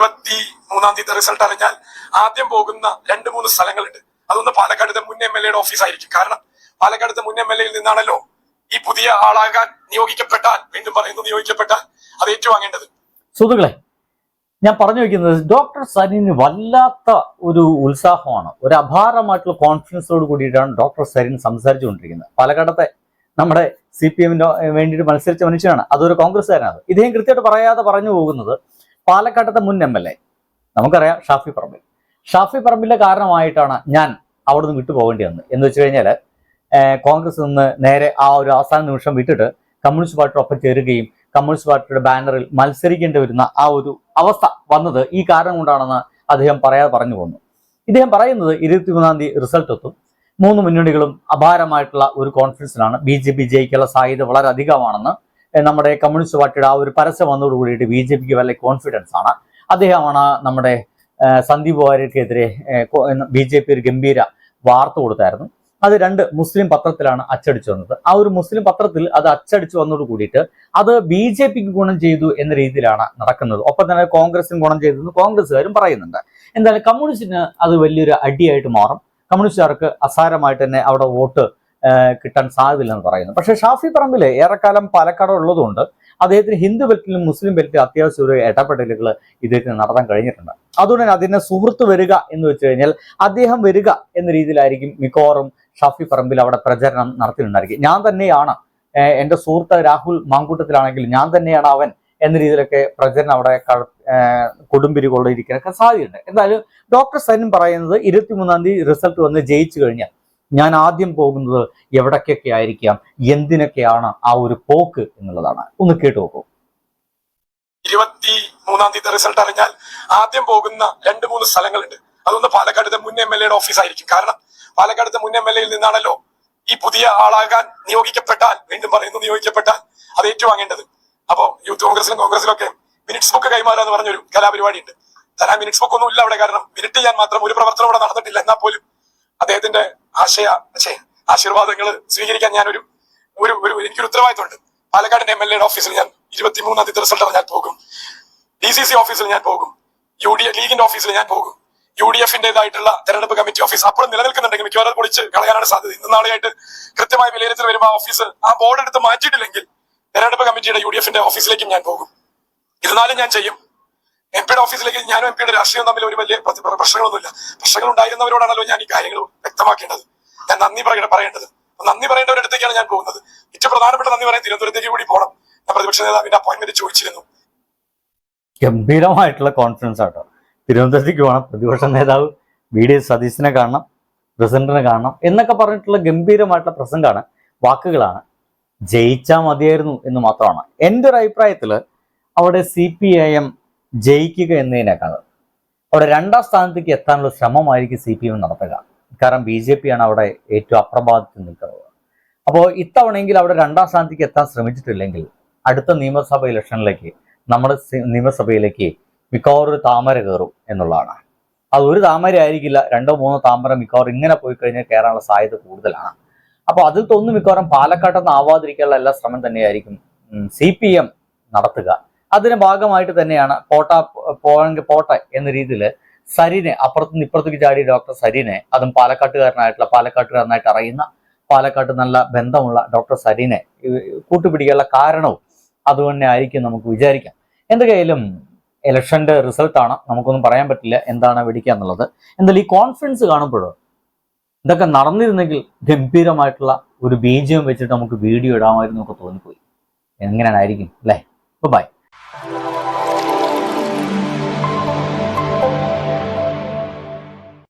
ഇരുപത്തി മൂന്നാം തീയതി റിസൾട്ട് അറിഞ്ഞാൽ ആദ്യം പോകുന്ന രണ്ട് മൂന്ന് സ്ഥലങ്ങളുണ്ട്. അതൊന്ന് പാലക്കാടത്തെ മുൻ എം എൽ എയുടെ ഓഫീസായിരിക്കും കാരണം പാലക്കാടത്തെ മുൻ എം എൽ എയിൽ നിന്നാണല്ലോ ഈ പുതിയ ആളാകാൻ നിയോഗിക്കപ്പെട്ടാൽ വീണ്ടും പറയുന്നു നിയോഗിക്കപ്പെട്ടാൽ അത് ഏറ്റുവാങ്ങേണ്ടത്. സുഹൃത്തുക്കളെ ഞാൻ പറഞ്ഞു വെക്കുന്നത് ഡോക്ടർ സരീന് വല്ലാത്ത ഒരു ഉത്സാഹമാണ്. ഒരു അപാരമായിട്ടുള്ള കോൺഫിഡൻസോട് കൂടിയിട്ടാണ് ഡോക്ടർ സരീൻ സംസാരിച്ചുകൊണ്ടിരിക്കുന്നത്. പാലക്കാടത്തെ നമ്മുടെ സി പി എമ്മിന് വേണ്ടിയിട്ട് മത്സരിച്ച മനുഷ്യനാണ്. അതൊരു കോൺഗ്രസ്സുകാരനാണ് ഇദ്ദേഹം കൃത്യമായിട്ട് പറയാതെ പറഞ്ഞു പോകുന്നത് പാലക്കാട്ടത്തെ മുൻ എം എൽ എ നമുക്കറിയാം ഷാഫി പറമ്പിൽ. ഷാഫി പറമ്പിലെ കാരണമായിട്ടാണ് ഞാൻ അവിടെ നിന്ന് വിട്ടു പോകേണ്ടി വന്നത്. എന്ന് വെച്ച് കഴിഞ്ഞാൽ കോൺഗ്രസ് നിന്ന് നേരെ ആ ഒരു അവസാന നിമിഷം വിട്ടിട്ട് കമ്മ്യൂണിസ്റ്റ് പാർട്ടിയോടൊപ്പം ചേരുകയും കമ്മ്യൂണിസ്റ്റ് പാർട്ടിയുടെ ബാനറിൽ മത്സരിക്കേണ്ടി വരുന്ന ആ ഒരു അവസ്ഥ വന്നത് ഈ കാരണം കൊണ്ടാണെന്ന് അദ്ദേഹം പറയാതെ പറഞ്ഞു പോന്നു. ഇദ്ദേഹം പറയുന്നത് ഇരുപത്തിമൂന്നാം തീയതി റിസൾട്ട് എത്തും. മൂന്ന് മുന്നണികളും അപാരമായിട്ടുള്ള ഒരു കോൺഫിഡൻസിലാണ് ബി ജെ പി ജയിക്കാനുള്ള സാധ്യത വളരെ അധികമാണെന്ന് നമ്മുടെ കമ്മ്യൂണിസ്റ്റ് പാർട്ടിയുടെ ആ ഒരു പരസ്യം വന്നതോട് കൂടിയിട്ട് ബി ജെ പിക്ക് വലിയ കോൺഫിഡൻസ് ആണ്. അദ്ദേഹമാണ് നമ്മുടെ സന്ദീപ് വാര്യർക്കെതിരെ ബി ജെ പി ഒരു ഗംഭീര വാർത്ത കൊടുത്തായിരുന്നു. അത് രണ്ട് മുസ്ലിം പത്രത്തിലാണ് അച്ചടിച്ചു വന്നത്. ആ ഒരു മുസ്ലിം പത്രത്തിൽ അത് അച്ചടിച്ചു വന്നതോട് കൂടിയിട്ട് അത് ബി ജെ പിക്ക് ഗുണം ചെയ്തു എന്ന രീതിയിലാണ് നടക്കുന്നത്. ഒപ്പം തന്നെ കോൺഗ്രസിന് ഗുണം ചെയ്തു എന്ന് കോൺഗ്രസ്സുകാരും പറയുന്നുണ്ട്. എന്തായാലും കമ്മ്യൂണിസ്റ്റിന് അത് വലിയൊരു അടിയായിട്ട് മാറും. കമ്മ്യൂണിസ്റ്റുകാർക്ക് അസാരമായിട്ട് തന്നെ അവിടെ വോട്ട് കിട്ടാൻ സാധ്യതയില്ലെന്ന് പറയുന്നു. പക്ഷേ ഷാഫി പറമ്പിൽ ഏറെക്കാലം പാലക്കാട് ഉള്ളതുകൊണ്ട് അദ്ദേഹത്തിന് ഹിന്ദു ബെൽറ്റിലും മുസ്ലിം ബെൽറ്റിലും അത്യാവശ്യം ഒരു ഇടപെടലുകൾ ഇദ്ദേഹത്തിന് നടത്താൻ കഴിഞ്ഞിട്ടുണ്ട്. അതുകൊണ്ട് തന്നെ അതിനെ സുഹൃത്ത് വരിക എന്ന് വെച്ച് കഴിഞ്ഞാൽ അദ്ദേഹം വരിക എന്ന രീതിയിലായിരിക്കും മിക്കവാറും ഷാഫി പറമ്പിൽ അവിടെ പ്രചരണം നടത്തിയിട്ടുണ്ടായിരിക്കും. ഞാൻ തന്നെയാണ് എന്റെ സുഹൃത്ത് രാഹുൽ മാങ്കൂട്ടത്തിലാണെങ്കിൽ ഞാൻ തന്നെയാണ് അവൻ എന്ന രീതിയിലൊക്കെ പ്രചരണം അവിടെ കൊടുമ്പിരി കൊള്ളിരിക്കാനൊക്കെ സാധ്യതയുണ്ട്. എന്തായാലും ഡോക്ടർ സൈൻ പറയുന്നത് ഇരുപത്തിമൂന്നാം തീയതി റിസൾട്ട് വന്ന് ജയിച്ചു കഴിഞ്ഞാൽ ഞാൻ ആദ്യം പോകുന്നത് എവിടേക്കൊക്കെ ആയിരിക്കാം എന്തിനൊക്കെയാണ് ആ ഒരു പോക്ക് എന്നുള്ളതാണ്. ഒന്ന് കേട്ടു നോക്കൂ. ഇരുപത്തി മൂന്നാം തീയതി റിസൾട്ട് അറിഞ്ഞാൽ ആദ്യം പോകുന്ന രണ്ട് മൂന്ന് സ്ഥലങ്ങളുണ്ട്. അതൊന്ന് പാലക്കാടത്തെ മുൻ എം എൽ എയുടെ ഓഫീസായിരിക്കും കാരണം പാലക്കാടത്തെ മുൻ എം എൽ എയിൽ നിന്നാണല്ലോ ഈ പുതിയ ആളാകാൻ നിയോഗിക്കപ്പെട്ടാൽ വീണ്ടും പറയുന്നു നിയോഗിക്കപ്പെട്ടാൽ അത് ഏറ്റുവാങ്ങേണ്ടത്. അപ്പോ യൂത്ത് കോൺഗ്രസിലും കോൺഗ്രസിലും ഒക്കെ മിനിറ്റ്സ് ബുക്ക് കൈമാറുക എന്ന് പറഞ്ഞൊരു കലാപരിപാടി ഉണ്ട് തരാൻ മിനിറ്റ്സ് ബുക്ക് ഒന്നും ഇല്ല അവിടെ. കാരണം മിനിറ്റ് ഞാൻ മാത്രം ഒരു പ്രവർത്തനം ഇവിടെ നടന്നിട്ടില്ല. എന്നാൽ പോലും ആശയ ആശീർവാദങ്ങൾ സ്വീകരിക്കാൻ ഞാനൊരു ഒരു ഒരു എനിക്കൊരു ഉത്തരവാദിത്തമുണ്ട്. പാലക്കാടിന്റെ എം എൽ എയുടെ ഓഫീസിൽ ഞാൻ ഇരുപത്തിമൂന്നാം തീയതി റിസൾട്ട് ഞാൻ പോകും. ഡി സി സി ഓഫീസിൽ ഞാൻ പോകും. യു ഡി ലീഗിന്റെ ഓഫീസിൽ ഞാൻ പോകും. യു ഡി എഫിന്റേതായിട്ടുള്ള തെരഞ്ഞെടുപ്പ് കമ്മിറ്റി ഓഫീസ് അപ്പോഴും നിലനിൽക്കുന്നുണ്ടെങ്കിൽ മിക്കവാറും പൊളിച്ച് കളയാനാണ് സാധ്യത. ഇന്ന് നാളെയായിട്ട് കൃത്യമായ വിലയിരുത്തൽ വരുമ്പോൾ ഓഫീസ് ആ ബോർഡ് എടുത്ത് മാറ്റിയിട്ടില്ലെങ്കിൽ തെരഞ്ഞെടുപ്പ് കമ്മിറ്റിയുടെ യു ഡി എഫിന്റെ ഓഫീസിലേക്കും ഞാൻ പോകും. ഇരുന്നാലും ഞാൻ ചെയ്യും. എം പിയുടെ ഓഫീസിലേക്ക് ഞാനും എം പിയുടെ രാഷ്ട്രീയം തമ്മിൽ ഒരു വലിയ പ്രശ്നങ്ങളൊന്നുമില്ല. പ്രശ്നങ്ങൾ ഉണ്ടായിരുന്നവരോടാണല്ലോ ഞാൻ ഈ കാര്യങ്ങൾ വ്യക്തമാക്കേണ്ടത്. ഞാൻ നന്ദി പറയണ പറയേണ്ടത്. നന്ദി പറയേണ്ടവരുടെ അടുത്തേക്കാണ് ഞാൻ പോകുന്നത്. ഏറ്റവും പ്രധാനപ്പെട്ട നന്ദി പറയാൻ തിരുവനന്തപുരത്തേക്ക് കൂടി പോകണം. ഞാൻ പ്രതിപക്ഷ നേതാവിന്റെ അപ്പോയിന്റ്മെന്റ് ചോദിച്ചിരുന്നു. ഗംഭീരമായിട്ടുള്ള കോൺഫിഡൻസ് ആട്ടോ. തിരുവനന്തപുരത്തേക്ക് പോകണം. പ്രതിപക്ഷ നേതാവ് വി ഡി സതീശനെ കാണണം പ്രസിഡന്റിനെ കാണണം എന്നൊക്കെ പറഞ്ഞിട്ടുള്ള ഗംഭീരമായിട്ടുള്ള പ്രസംഗമാണ് വാക്കുകളാണ്. ജയിച്ചാൽ മതിയായിരുന്നു എന്ന് മാത്രമാണ്. എന്റെ ഒരു അഭിപ്രായത്തിൽ അവിടെ സി പി ഐ എം ജയിക്കുക എന്നതിനേക്കാൾ അവിടെ രണ്ടാം സ്ഥാനത്തേക്ക് എത്താനുള്ള ശ്രമമായിരിക്കും സി പി എം നടത്തുക. കാരണം ബി ജെ പി ആണ് അവിടെ ഏറ്റവും അപ്രഭാതത്തിൽ നിൽക്കുന്നത്. അപ്പോൾ ഇത്തവണയെങ്കിൽ അവിടെ രണ്ടാം സ്ഥാനത്തേക്ക് എത്താൻ ശ്രമിച്ചിട്ടില്ലെങ്കിൽ അടുത്ത നിയമസഭ ഇലക്ഷനിലേക്ക് നമ്മുടെ നിയമസഭയിലേക്ക് മിക്കവാറും ഒരു താമര കയറും എന്നുള്ളതാണ്. അത് ഒരു താമര ആയിരിക്കില്ല രണ്ടോ മൂന്നോ താമര മിക്കവാറും ഇങ്ങനെ പോയി കഴിഞ്ഞാൽ കയറാനുള്ള സാധ്യത കൂടുതലാണ്. അപ്പോൾ അതിൽ തൊന്നും മിക്കവാറും പാലക്കാട്ടെന്ന് ആവാതിരിക്കാനുള്ള എല്ലാ ശ്രമം തന്നെയായിരിക്കും സി പി എം നടത്തുക. അതിന് ഭാഗമായിട്ട് തന്നെയാണ് പോട്ട പോയെങ്കിൽ പോട്ടെ എന്ന രീതിയിൽ സരിനെ അപ്പുറത്തുനിന്ന് ഇപ്പുറത്തേക്ക് ചാടി ഡോക്ടർ സരിനെ അതും പാലക്കാട്ടുകാരനായിട്ടുള്ള പാലക്കാട്ടുകാരനായിട്ട് അറിയുന്ന പാലക്കാട്ട് നല്ല ബന്ധമുള്ള ഡോക്ടർ സരിനെ കൂട്ടുപിടിക്കാനുള്ള കാരണവും അതുതന്നെ ആയിരിക്കും നമുക്ക് വിചാരിക്കാം. എന്തൊക്കെയായാലും ഇലക്ഷന്റെ റിസൾട്ടാണ് നമുക്കൊന്നും പറയാൻ പറ്റില്ല എന്താണ് വെടിക്കുക എന്നുള്ളത്. എന്തായാലും ഈ കോൺഫിഡൻസ് കാണുമ്പോഴോ ഇതൊക്കെ നടന്നിരുന്നെങ്കിൽ ഗംഭീരമായിട്ടുള്ള ഒരു ബീജം വെച്ചിട്ട് നമുക്ക് വീഡിയോ ഇടാമായിരുന്നു ഒക്കെ തോന്നിപ്പോയി. എങ്ങനെയാണായിരിക്കും അല്ലേ? ബൈ